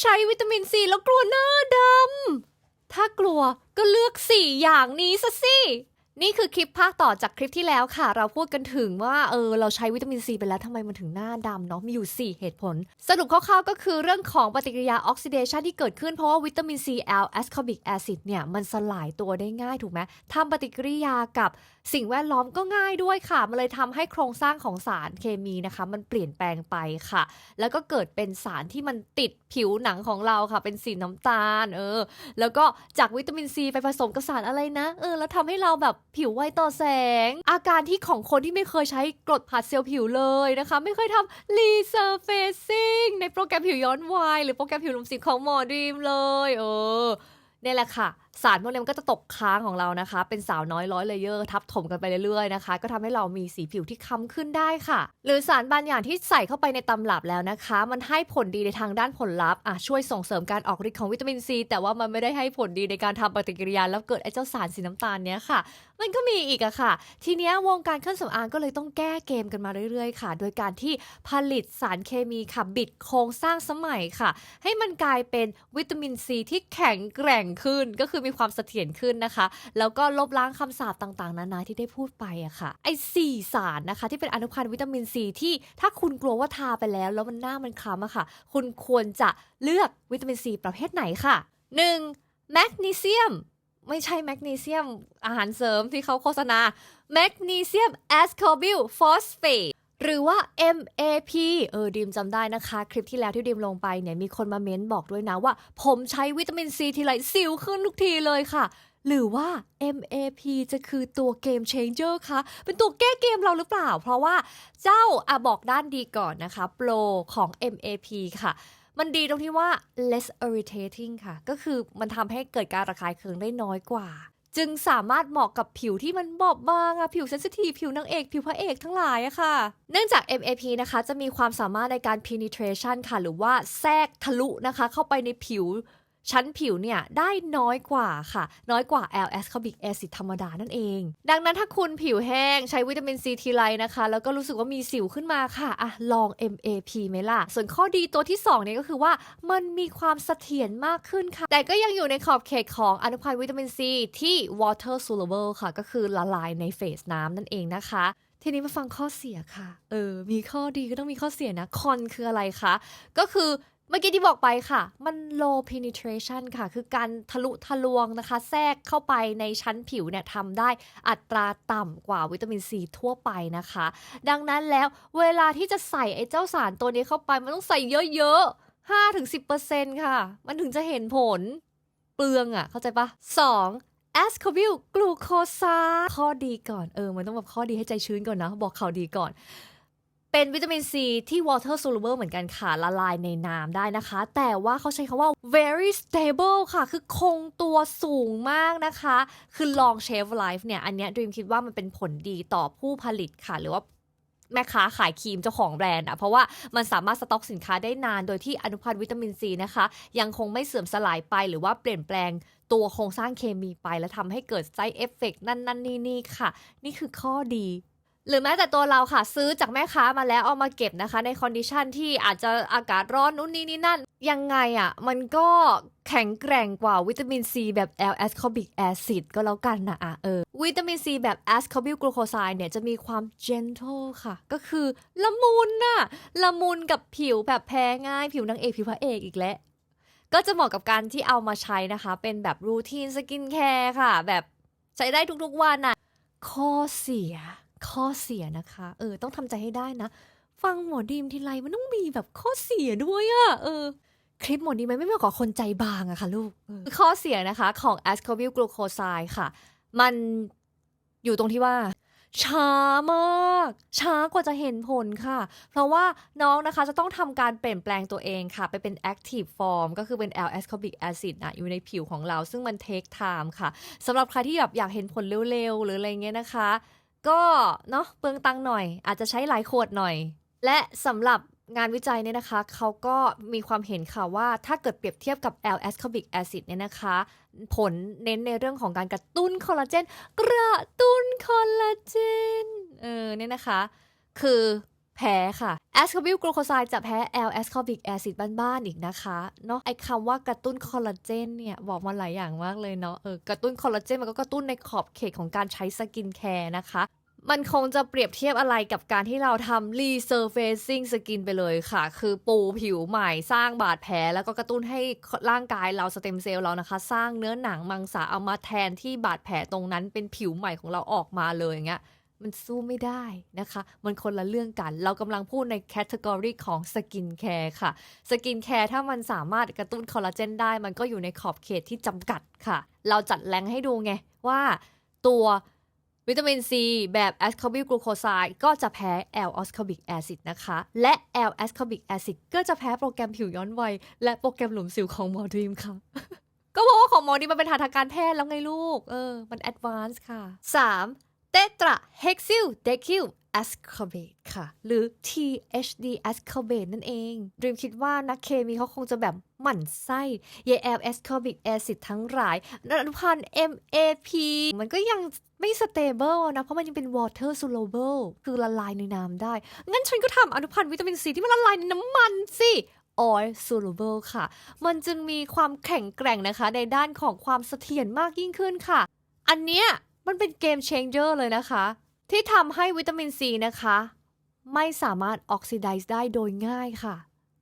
ใช้วิตามินซีแล้วกลัวหน้าดำ ถ้ากลัวก็เลือกสี่อย่างนี้ซะสิ นี่คือคลิปภาคต่อจากคลิปที่แล้วค่ะ เราพูดกันถึงว่าเออเราใช้วิตามินซีไปแล้วทำไมมันถึงหน้าดำเนาะมีอยู่ 4 เหตุผล สรุปคร่าวๆก็คือเรื่องของปฏิกิริยาออกซิเดชันที่เกิดขึ้นเพราะว่าวิตามินซีแอลแอสคอบิกแอซิดเนี่ย มันสลายตัวได้ง่ายถูกไหมทำปฏิกิริยากับสิ่งแวดล้อมก็ง่ายด้วยค่ะ มันเลยทำให้โครงสร้างของสารเคมีนะคะ มันเปลี่ยนแปลงไปค่ะ แล้วก็เกิดเป็นสารที่มันติดผิวหนังของเราค่ะ เป็นสีน้ำตาล เออ แล้วก็จากวิตามินซีไปผสมกับสารอะไรนะ เออ แล้วทำให้เราแบบ ผิวไวต่อแสง อาการที่ของคนที่ไม่เคยใช้กรดผัดเซลล์ผิวเลยนะคะ ไม่เคยทำรีเซอร์เฟซิ่งในโปรแกรมผิวย้อนวัยหรือโปรแกรมผิวหนุ่มสิบของหมอดีมเลย เออเนี่ยแหละค่ะ สารพวกนี้มันก็จะตกค้างของเรานะคะ เป็นสาวน้อยร้อยเลเยอร์ทับถมกันไปเรื่อยๆนะคะ ก็ทำให้เรามีสีผิวที่ค้ำขึ้นได้ค่ะ หรือสารบางอย่างที่ใส่เข้าไปในตำรับแล้วนะคะ มันให้ผลดีในทางด้านผลลัพธ์อะช่วยส่งเสริมการออกฤทธิ์ของวิตามินซีแต่ว่ามันไม่ได้ให้ผลดีในการทำปฏิกิริยาแล้วเกิดไอ้เจ้าสารสีน้ำตาลเนี้ยค่ะ มันก็มีอีกอะค่ะ ทีเนี้ยวงการเครื่องสำอางก็เลยต้องแก้เกมกันมาเรื่อยๆ ค่ะ โดยการที่ผลิตสารเคมีค่ะบิดโครงสร้างสมัยค่ะ ให้มันกลายเป็นวิตามินซีที่แข็งแกร่งขึ้นก็คือมีความเสถียรขึ้นนะคะ แล้วก็ลบล้างคำสาปต่างๆ นานาที่ได้พูดไปอะค่ะ ไอ้สี่สารนะคะ ที่เป็นอนุพันธ์วิตามินซีที่ถ้าคุณกลัวว่าทาไปแล้ว แล้วมันหน้ามันคล้ำอะค่ะ คุณควรจะเลือกวิตามินซีประเภทไหนค่ะ 1. แมกนีเซียมไม่ใช่แมกนีเซียมอาหารเสริมที่เขาโฆษณาแมกนีเซียมแอสคอบิลฟอสเฟต หรือว่า MAP เออดิมจำได้นะคะ คลิปที่แล้วที่ดิมลงไปเนี่ยมีคนมาเม้นบอกด้วยนะว่า ผมใช้วิตามินซีทีไรสิวขึ้นทุกทีเลยค่ะ หรือว่า MAP จะคือตัวเกม changer คะเป็นตัวแก้เกมเราหรือเปล่า เพราะว่าเจ้าอะบอกด้านดีก่อนนะคะ โปรของ MAP ค่ะมันดีตรงที่ว่า less irritating ค่ะ ก็คือมันทำให้เกิดการระคายเคืองได้น้อยกว่า จึงสามารถเหมาะกับผิวที่มันบอบบางอะผิวเซนซิทีฟผิวนางเอกผิวพระเอกทั้งหลายอะค่ะ เนื่องจาก MAP นะคะจะมีความสามารถในการ penetration ค่ะ หรือว่าแทรกทะลุนะคะ เข้าไปในผิว ชั้นผิวเนี่ยได้น้อยกว่าค่ะ น้อยกว่า L ascorbic acid ธรรมดานั่นเอง ดังนั้นถ้าคุณผิวแห้งใช้วิตามินซีทีไรนะคะ แล้วก็รู้สึกว่ามีสิวขึ้นมาค่ะอะลอง MAP ไหมล่ะ ส่วนข้อดีตัวที่2เนี่ยก็คือว่ามันมีความเสถียรมากขึ้นค่ะ แต่ก็ยังอยู่ในขอบเขตของอนุพันธ์วิตามินซีที่ water soluble ค่ะ ก็คือละลายในเฟสน้ำนั่นเองนะคะทีนี้มาฟังข้อเสียค่ะ เออ มีข้อดีก็ต้องมีข้อเสียนะ คอนคืออะไรคะ ก็คือ เมื่อกี้ที่บอกไปค่ะ มัน low penetration ค่ะ คือการทะลุทะลวงนะคะ แทรกเข้าไปในชั้นผิวเนี่ยทำได้อัตราต่ำกว่าวิตามินซีทั่วไปนะคะ ดังนั้นแล้วเวลาที่จะใส่ไอ้เจ้าสารตัวนี้เข้าไป มันต้องใส่เยอะๆ 5-10%ค่ะ มันถึงจะเห็นผล เปลืองอะ่ะ เข้าใจปะ2 a s c o b i l glucoside ข้อดีก่อน เออ มันต้องแบบข้อดีให้ใจชื้นก่อนนะ บอกข่าวดีก่อน เป็นวิตามินซีที่ water soluble เหมือนกันค่ะ ละลายในน้ำได้นะคะ แต่ว่าเขาใช้คำว่า very stable ค่ะ คือคงตัวสูงมากนะคะ คือ long shelf life เนี่ย อันเนี้ย Dream คิดว่ามันเป็นผลดีต่อผู้ผลิตค่ะ หรือว่าแม่ค้าขายครีมเจ้าของแบรนด์อะเพราะว่ามันสามารถสต็อกสินค้าได้นาน โดยที่อนุพันธ์วิตามินซีนะคะ ยังคงไม่เสื่อมสลายไปหรือว่าเปลี่ยนแปลงตัวโครงสร้างเคมีไป แล้วทำให้เกิดไซเอฟเฟกนั่นนั่นนี่นี่ค่ะ นี่คือข้อดี หรือแม้แต่ตัวเราค่ะซื้อจากแม่ค้ามาแล้วเอามาเก็บนะคะ ในคอนดิชันที่อาจจะอากาศร้อนนู่นนี่นี่นั่น ยังไงอะ่ะ มันก็แข็งแกร่งกว่าวิตามินซีแบบ L ascorbic acid ก็แล้วกันนะอะเออ วิตามินซีแบบ ascorbyl glucoside เนี่ยจะมีความ gentle ค่ะ ก็คือละมุนน่ะ ละมุนกับผิวแบบแพ้ง่าย ผิวนางเอกผิวพระเอกอีกแล้ว ก็จะเหมาะกับการที่เอามาใช้นะคะ เป็นแบบรูทีนสกินแคร์ค่ะ แบบใช้ได้ทุกๆวันน่ะ ข้อเสีย ข้อเสียนะคะ เออ ต้องทำใจให้ได้นะ ฟังหมอดีมทีไรมันต้องมีแบบข้อเสียด้วยอะเออ คลิปหมอดีมมันไม่เหมาะกับคนใจบางอะค่ะลูกข้อเสียนะคะของ ascorbyl glucoside ค่ะ มันอยู่ตรงที่ว่าช้ามาก ช้ากว่าจะเห็นผลค่ะ เพราะว่าน้องนะคะจะต้องทำการเปลี่ยนแปลงตัวเองค่ะ ไปเป็น active form ก็คือเป็น L ascorbic acid นะอยู่ในผิวของเรา ซึ่งมัน take time ค่ะสำหรับใครที่แบบอยากเห็นผลเร็วๆ หรืออะไรเงี้ยนะคะ ก็เนาะเปลืองตังหน่อย อาจจะใช้หลายขวดหน่อย และสำหรับงานวิจัยเนี่ยนะคะ เขาก็มีความเห็นค่ะว่าถ้าเกิดเปรียบเทียบกับ L ascorbic acid เนี่ยนะคะ ผลเน้นในเรื่องของการกระตุ้นคอลลาเจนกระตุ้นคอลลาเจนเออเนี่ยนะคะ คือ แพ้ค่ะ a s c o r b i l glucoside จะแพ้ L ascorbic acid บ้านๆอีกนะคะเนาะไอคำว่ากระตุ้นคอลลาเจนเนี่ย บอกมาหลายอย่างมากเลยเนาะเออกระตุ้นคอลลาเจนมันก็กระตุ้นในขอบเขตของการใช้สกินแคร์นะคะมันคงจะเปรียบเทียบอะไรกับการที่เราทำ resurfacing skin ไปเลยค่ะ คือปูผิวใหม่สร้างบาดแผล แล้วก็กระตุ้นให้ร่างกายเราสเต็มเซลล์เรานะคะ สร้างเนื้อหนังมังสาเอามาแทนที่บาดแผลตรงนั้นเป็นผิวใหม่ของเราออกมาเลยอย่างเงี้ย มันสู้ไม่ได้นะคะ มันคนละเรื่องกัน เรากำลังพูดในแคตตากรีของสกินแคร์ค่ะ สกินแคร์ถ้ามันสามารถกระตุ้นคอลลาเจนได้ มันก็อยู่ในขอบเขตที่จำกัดค่ะ เราจัดแรงให้ดูไง ว่าตัววิตามินซีแบบ ascorbic glucoside ก็จะแพ้ L ascorbic acid นะคะ และ L ascorbic acid ก็จะแพ้โปรแกรมผิวย้อนวัย และโปรแกรมหลุมสิวของหมอดรีมค่ะก็เพราะว่าของหมอนี่มันเป็นทางการแพทย์แล้วไงลูก เออ มัน advance ค่ะ 3. เตตราเฮกซิลเดคิลแอสคอเบตค่ะ หรือ THD แอสคอเบตนั่นเองดรีมคิดว่านักเคมีเขาคงจะแบบหมั่นไส้เยแอลแอสคอบิกแอซิดทั้งหลายอนุพันธ์ MAP มันก็ยังไม่สเตเบิลนะ เพราะมันยังเป็น water soluble คือละลายในน้ำได้ งั้นฉันก็ทำอนุพันธ์วิตามินซีที่มันละลายในน้ำมันสิ oil soluble ค่ะ มันจึงมีความแข็งแกร่งนะคะ ในด้านของความเสถียรมากยิ่งขึ้นค่ะ อันเนี้ย มันเป็นเกม changer เลยนะคะ ที่ทำให้วิตามินซีนะคะ ไม่สามารถออกซิไดซ์ได้โดยง่ายค่ะ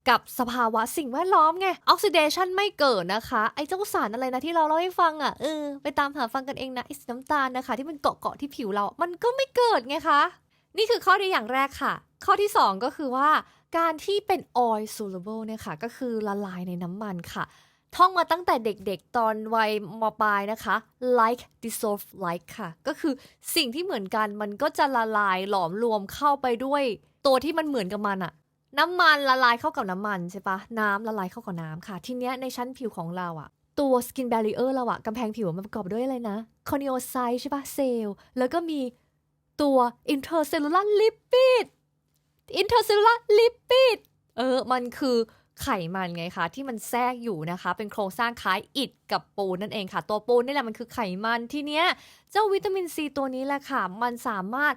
กับสภาวะสิ่งแวดล้อมไง ออกซิเดชันไม่เกิดนะคะ ไอ้เจ้าสารอะไรนะที่เราเล่าให้ฟังอะเออไปตามหาฟังกันเองนะไอ้สีน้ำตาลนะคะ ที่มันเกาะเกาะๆที่ผิวเรา มันก็ไม่เกิดไงคะนี่คือข้อดีอย่างแรกค่ะ ข้อที่ 2 ก็คือว่าการที่เป็น oil soluble เนี่ยค่ะ ก็คือละลายในน้ำมันค่ะ ท่องมาตั้งแต่เด็กๆ ตอนวัยมปลายนะคะ like dissolve like ค่ะ ก็คือสิ่งที่เหมือนกันมันก็จะละลายหลอมรวมเข้าไปด้วย ตัวที่มันเหมือนกับมันอะน้ำมันละลายเข้ากับน้ำมันใช่ปะน้ำละลายเข้ากับน้ำค่ะ ทีเนี้ยในชั้นผิวของเราอะตัว skin barrier เราอะกำแพงผิวมันประกอบด้วยอะไรนะ corneocyte ใช่ปะเซลล์แล้วก็มีตัว intercellular lipid intercellular lipid เออ มันคือ ไขมันไงคะที่มันแทรกอยู่นะคะ เป็นโครงสร้างคล้ายอิฐกับปูนนั่นเองค่ะ ตัวปูนนี่แหละมันคือไขมันที่เนี้ยเจ้าวิตามินซีตัวนี้แหละค่ะ มันสามารถ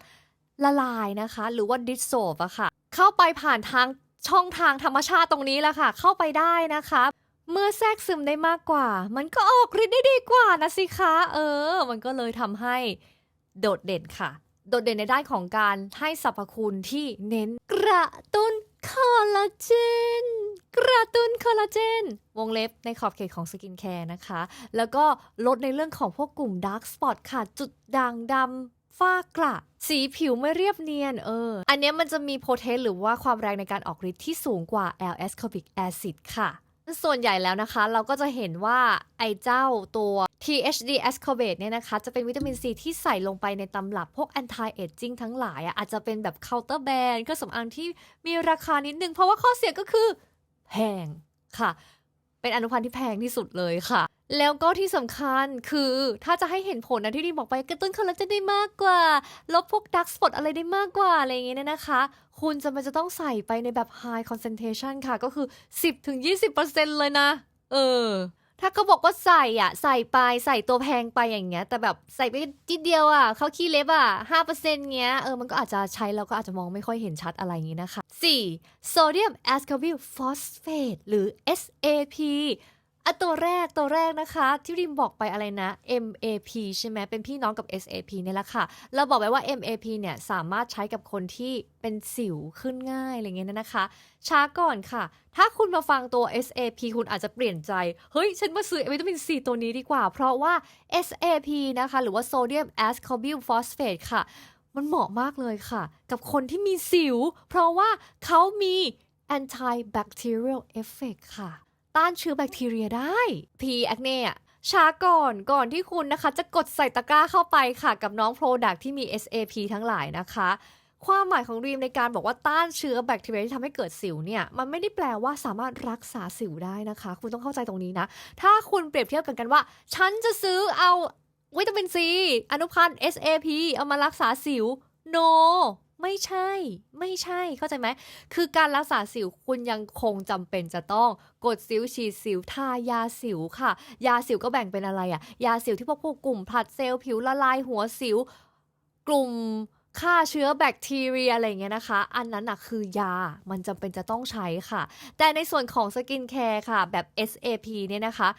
ละลายนะคะ หรือว่าดิสโซฟอะค่ะ เข้าไปผ่านทางช่องทางธรรมชาติตรงนี้แหละค่ะ เข้าไปได้นะคะเมื่อแทรกซึมได้มากกว่า มันก็ออกฤทธิ์ได้ดีกว่านะสิคะ เออ มันก็เลยทำให้โดดเด่นค่ะ โดดเด่นในด้านของการให้สรรพคุณที่เน้นกระตุ้น คอลลาเจนกระตุ้นคอลลาเจน วงเล็บในขอบเขตของสกินแคร์นะคะ แล้วก็ลดในเรื่องของพวกกลุ่มดาร์กสปอตค่ะ จุดด่างดำฝ้ากระสีผิวไม่เรียบเนียนเออ อันนี้มันจะมีโพเทนหรือว่าความแรงในการออกฤทธิ์ที่สูงกว่า L ascorbic acid ค่ะ ส่วนใหญ่แล้วนะคะ เราก็จะเห็นว่าไอ้เจ้าตัว THD ascorbate เนี่ยนะคะ จะเป็นวิตามินซีที่ใส่ลงไปในตำรับพวก anti aging ทั้งหลายอะอาจจะเป็นแบบ counter band เครื่องสำอางที่มีราคานิดนึง เพราะว่าข้อเสียก็คือแพงค่ะ เป็นอนุพันธ์ที่แพงที่สุดเลยค่ะ แล้วก็ที่สำคัญคือถ้าจะให้เห็นผลนะที่ดีบอกไปกระตุ้นคอลลาเจนได้มากกว่า ลบพวกดักสปอตอะไรได้มากกว่า อะไรอย่างเงี้ยเนี่ยนะคะ คุณจะมันจะต้องใส่ไปในแบบ high concentration ค่ะก็คือ 10-20%เลยนะ เออ ถ้าเขาบอกว่าใส่อะ ใส่ไปใส่ตัวแพงไปอย่างเงี้ย แต่แบบใส่ไปจิดเดียวอะเขาขี้เล็บอะ5%เงี้ยเออมันก็อาจจะใช้แล้วก็อาจจะมองไม่ค่อยเห็นชัดอะไรอย่างงี้นะคะ 4. โซเดียมแอสคอร์บิลฟอสเฟตหรือ SAP อะตัวแรกตัวแรกนะคะ ที่ริมบอกไปอะไรนะ MAP ใช่ไหมเป็นพี่น้องกับ SAP เนี่ยแหละค่ะ เราบอกไว้ว่า MAP เนี่ยสามารถใช้กับคนที่เป็นสิวขึ้นง่ายอะไรเงี้ยนะคะ ช้าก่อนค่ะ ถ้าคุณมาฟังตัว SAP คุณอาจจะเปลี่ยนใจ เฮ้ย ฉันมาซื้อวิตามินซีตัวนี้ดีกว่า เพราะว่า SAP นะคะ หรือว่า Sodium Ascorbyl Phosphate ค่ะ มันเหมาะมากเลยค่ะ กับคนที่มีสิว เพราะว่าเขามี antibacterial effect ค่ะ ต้านเชื้อแบคทีเรียได้ P acne อะช้าก่อนก่อนที่คุณนะคะจะกดใส่ตะกร้าเข้าไปค่ะ กับน้อง Product ที่มี SAP ทั้งหลายนะคะ ความหมายของรีมในการบอกว่าต้านเชื้อแบคทีเรียที่ทำให้เกิดสิวเนี่ย มันไม่ได้แปลว่าสามารถรักษาสิวได้นะคะ คุณต้องเข้าใจตรงนี้นะ ถ้าคุณเปรียบเทียบกันกันว่า ฉันจะซื้อเอาวิตามินซีอนุพันธ์ SAP เอามารักษาสิว no ไม่ใช่ ไม่ใช่เข้าใจไหม คือการรักษาสิวคุณยังคงจำเป็นจะต้องกดสิวฉีดสิวทายาสิวค่ะ ยาสิวก็แบ่งเป็นอะไรอะยาสิวที่พวกพวกกลุ่มผลัดเซลล์ผิวละลายหัวสิว กลุ่มฆ่าเชื้อแบคทีเรียอะไรเงี้ยนะคะ อันนั้นน่ะคือยา มันจำเป็นจะต้องใช้ค่ะ แต่ในส่วนของสกินแคร์ค่ะ แบบ SAP เนี่ยนะคะ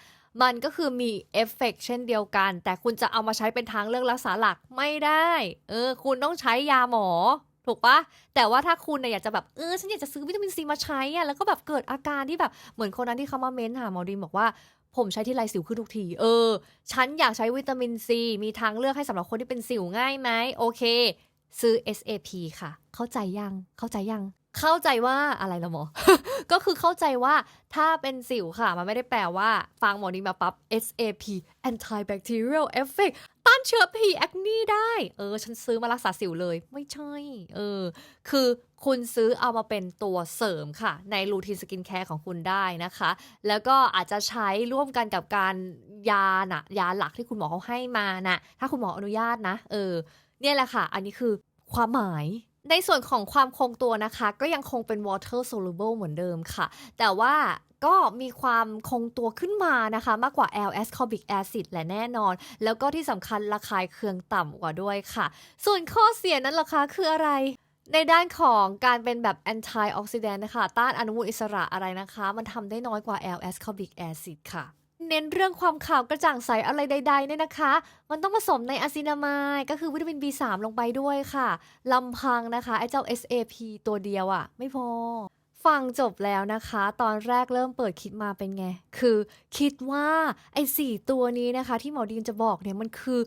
มันก็คือมีเอฟเฟกต์เช่นเดียวกัน แต่คุณจะเอามาใช้เป็นทางเลือกรักษาหลักไม่ได้ เออ คุณต้องใช้ยาหมอ ถูกปะแต่ว่าถ้าคุณน่ะอยากจะแบบเออฉันอยากจะซื้อวิตามินซีมาใช้อะแล้วก็แบบเกิดอาการที่แบบเหมือนคนนั้นที่เขามาเม้นหาหมอดีมบอกว่าผมใช้ที่ไรสิวขึ้นทุกที เออ ฉันอยากใช้วิตามินซี มีทางเลือกให้สำหรับคนที่เป็นสิวง่ายไหม โอเค ซื้อ SAP ค่ะ เข้าใจยัง เข้าใจยัง เข้าใจว่าอะไรละหมอ ก็คือเข้าใจว่าถ้าเป็นสิวค่ะ มันไม่ได้แปลว่า ฟังหมอดีมาปั๊บ SAP antibacterial effect านเชื้อผีแอคนี้ได้ เออ ฉันซื้อมารักษาสิวเลย ไม่ใช่ เออ คือคุณซื้อเอามาเป็นตัวเสริมค่ะ ในรูทีนสกินแคร์ของคุณได้นะคะ แล้วก็อาจจะใช้ร่วมกันกับการยาน่ะ ยาหลักที่คุณหมอเขาให้มาน่ะ ถ้าคุณหมออนุญาตนะ เออ เนี่ยแหละค่ะ อันนี้คือความหมาย ในส่วนของความคงตัวนะคะ ก็ยังคงเป็น water soluble เหมือนเดิมค่ะ แต่ว่าก็มีความคงตัวขึ้นมานะคะ มากกว่า L ascorbic acid และแน่นอน แล้วก็ที่สำคัญระคายเคืองต่ำกว่าด้วยค่ะ ส่วนข้อเสียนั้นล่ะคะคืออะไรในด้านของการเป็นแบบ antioxidant นะคะ ต้านอนุมูลอิสระอะไรนะคะ มันทำได้น้อยกว่า L ascorbic acid ค่ะ เน้นเรื่องความขาวกระจ่างใสอะไรใดๆเนี่ยนะคะ มันต้องผสมในอะซินามายก็คือวิตามิน B3 ลงไปด้วยค่ะลำพังนะคะไอ้เจ้า SAP ตัวเดียวอะ่ะ ไม่พอ ฟังจบแล้วนะคะ ตอนแรกเริ่มเปิดคิดมาเป็นไง คือคิดว่าไอ้สี่ตัวนี้นะคะ ที่หมอดีนจะบอกเนี่ยมันคือ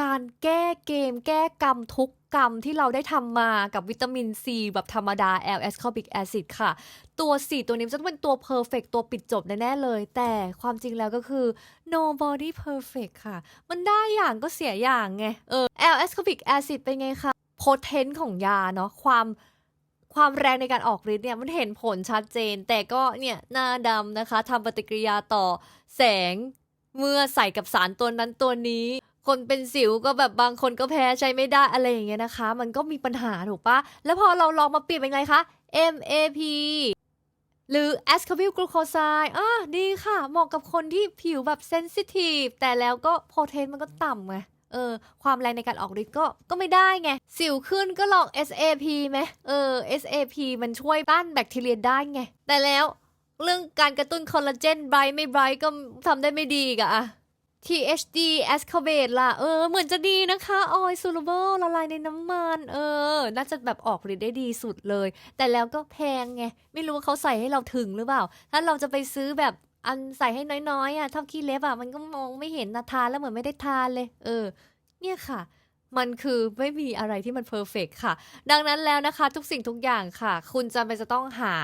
การแก้เกมแก้กรรมทุก กรรมที่เราได้ทำมากับวิตามินซีแบบธรรมดา L ascorbic acid ค่ะ ตัว4ตัวนี้จะต้องเป็นตัว perfect ตัวปิดจบแน่ๆเลย แต่ความจริงแล้วก็คือ nobody perfect ค่ะ มันได้อย่างก็เสียอย่างไง เออ L ascorbic acid เป็นไงคะ potent ของยาเนาะความความแรงในการออกฤทธิ์เนี่ยมันเห็นผลชัดเจน แต่ก็เนี่ยหน้าดำนะคะทำปฏิกิริยาต่อแสงเมื่อใส่กับสารตัวนั้นตัวนี้ คนเป็นสิวก็แบบบางคนก็แพ้ใช้ไม่ได้อะไรอย่างเงี้ยนะคะ มันก็มีปัญหาถูกปะแล้วพอเราลองมาเปลี่ยนเป็นไงคะ MAP หรือ ascorbyl glucoside อะดีค่ะ เหมาะกับคนที่ผิวแบบเซนซิทีฟแต่แล้วก็โพเทนมันก็ต่ำไงเออ ความแรงในการออกฤทธิ์ก็ก็ไม่ได้ไง สิวขึ้นก็ลอง SAP ไหมเออ SAP มันช่วยต้านแบคทีเรียได้ไง แต่แล้วเรื่องการกระตุ้นคอลลาเจนไบรท์ไม่ไบรท์ก็ทำได้ไม่ดีอีกอะ THD ascorbate ล่ะ เออ เหมือนจะดีนะคะ oil soluble ละลายในน้ำมัน เออ น่าจะแบบออกฤทธิ์ได้ดีสุดเลย แต่แล้วก็แพงไง ไม่รู้ว่าเขาใส่ให้เราถึงหรือเปล่า ถ้าเราจะไปซื้อแบบอันใส่ให้น้อยๆอะเท่าขี้เล็บอะ มันก็มองไม่เห็นนะทานแล้วเหมือนไม่ได้ทานเลย เออ เนี่ยค่ะมันคือไม่มีอะไรที่มันเพอร์เฟกค่ะ ดังนั้นแล้วนะคะ ทุกสิ่งทุกอย่างค่ะ คุณจำเป็นจะต้องหา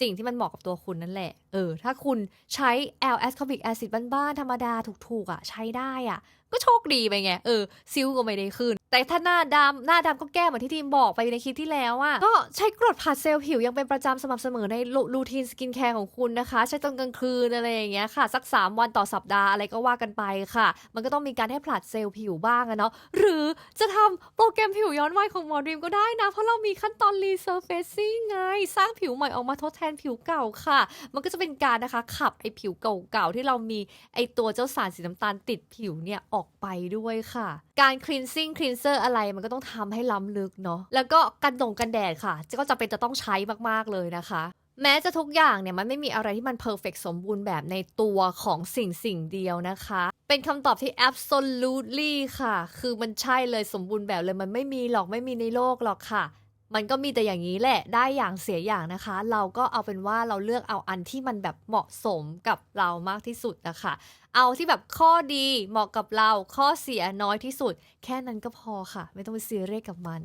สิ่งที่มันเหมาะกับตัวคุณนั่นแหละ เออ ถ้าคุณใช้ L ascorbic acid บ้านๆธรรมดาถูกๆอะ ใช้ได้อะ ก็โชคดีไปไง เออ ซิลก็ไม่ได้ขึ้น แต่ถ้าหน้าดำหน้าดำก็แก้เหมือนที่ทีมบอกไปในคลิปที่แล้วอะก็ใช้กรดผัดเซลล์ผิวยังเป็นประจำสม่ำเสมอในรูทีนสกินแคร์ของคุณนะคะ ใช้ตอนกลางคืนอะไรอย่างเงี้ยค่ะ สัก 3 วันต่อสัปดาห์อะไรก็ว่ากันไปค่ะ มันก็ต้องมีการให้ผลัดเซลล์ผิวบ้างอะเนาะหรือจะทำโปรแกรมผิวย้อนวัยของหมอดรีมก็ได้นะ เพราะเรามีขั้นตอน resurfacing ไง สร้างผิวใหม่ออกมาทดแทนผิวเก่าค่ะ มันก็จะเป็นการนะคะขับไอผิวเก่าๆที่เรามีไอตัวเจ้าสารสีน้ำตาลติดผิวเนี่ยออก ไปด้วยค่ะ การ cleansing cleanser อะไรมันก็ต้องทำให้ล้ำลึกเนาะแล้วก็กันดงกันแดดค่ะก็จะเป็นจะต้องใช้มากๆเลยนะคะแม้จะทุกอย่างเนี่ยมันไม่มีอะไรที่มันเพอร์เฟกสมบูรณ์แบบในตัวของสิ่งสิ่งเดียวนะคะ เป็นคำตอบที่ absolutely ค่ะ คือมันใช่เลยสมบูรณ์แบบเลยมันไม่มีหรอกไม่มีในโลกหรอกค่ะ มันก็มีแต่อย่างนี้แหละได้อย่างเสียอย่างนะคะ เราก็เอาเป็นว่าเราเลือกเอาอันที่มันแบบเหมาะสมกับเรามากที่สุดนะคะ เอาที่แบบข้อดีเหมาะกับเราข้อเสียน้อยที่สุด แค่นั้นก็พอค่ะ ไม่ต้องไปซีเรียสกับมัน